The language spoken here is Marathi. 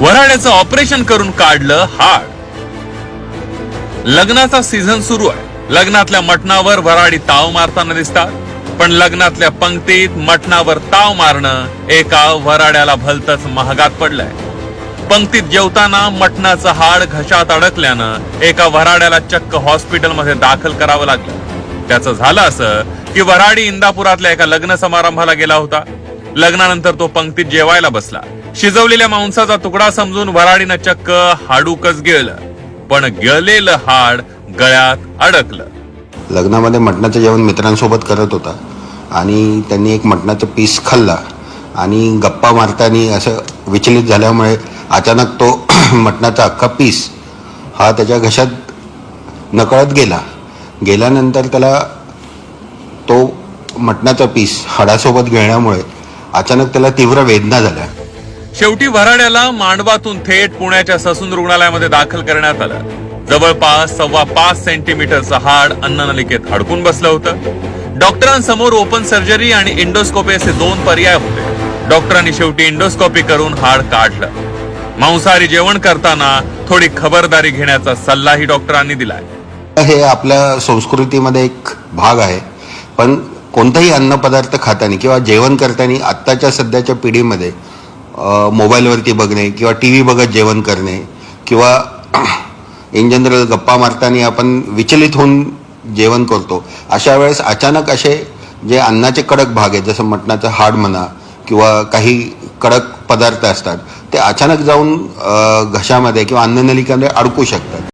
वराड्याचं ऑपरेशन करून काढलं हाड. लग्नाचा सीझन सुरू आहे. लग्नातल्या मटणावर वराडी ताव मारताना दिसतात पण लग्नातल्या पंक्तीत मटणावर ताव मारणं एका वराड्याला भलतच महागात पडलंय. पंक्तीत जेवताना मटणाचं हाड घशात अडकल्यानं एका वराड्याला चक्क हॉस्पिटलमध्ये दाखल करावं लागलं. त्याचं झालं असं की वराडी इंदापुरातल्या एका लग्न समारंभाला गेला होता. लग्नानंतर तो पंक्तीत जेवायला बसला. शिजवलेल्या मांसाचा तुकडा समजून वराडीनं चक्क हाडूकच गेलं. पण गलेलं हाड गळ्यात अडकलं. लग्नामध्ये मटणाचं जेवण मित्रांसोबत करत होता. आणि त्यांनी एक मटणाचं पीस खाल्ला. आणि गप्पा मारताना असं विचलित झाल्यामुळे अचानक तो मटणाचा अख्खा पीस हा त्याच्या घशात नकळत गेला. गेल्यानंतर त्याला तो मटणाचा पीस हाडासोबत गिळण्यामुळे अचानक त्याला तीव्र वेदना झाल्या. शेवटी वराड्याला मांडवातून थेट पुण्याच्या ससून रुग्णालयामध्ये दाखल करण्यात आलं. जवळपास सव्वा पाच सेंटीमीटरचं हाड अन्ननलिकेत अडकून बसलं होतं. डॉक्टरांसमोर ओपन सर्जरी आणि इंडोस्कोपी असे दोन पर्याय होते. डॉक्टरांनी शेवटी इंडोस्कोपी करून हाड काढलं. मांसाहारी जेवण करताना थोडी खबरदारी घेण्याचा सल्लाही डॉक्टरांनी दिलाय. हे आपल्या संस्कृतीमध्ये एक भाग आहे. पण कोणताही अन्नपदार्थ खाताना किंवा जेवण करताना आत्ताच्या सध्याच्या पिढीमध्ये मोबाईलवरती बघणे किंवा टी व्ही बघत जेवण करणे किंवा इन जनरल गप्पा मारताना आपण विचलित होऊन जेवण करतो. अशा वेळेस अचानक असे जे अन्नाचे कडक भाग आहेत जसं मटणाचं हाड म्हणा किंवा काही कडक पदार्थ असतात ते अचानक जाऊन घशामध्ये किंवा अन्ननलिकामध्ये अडकू शकतात.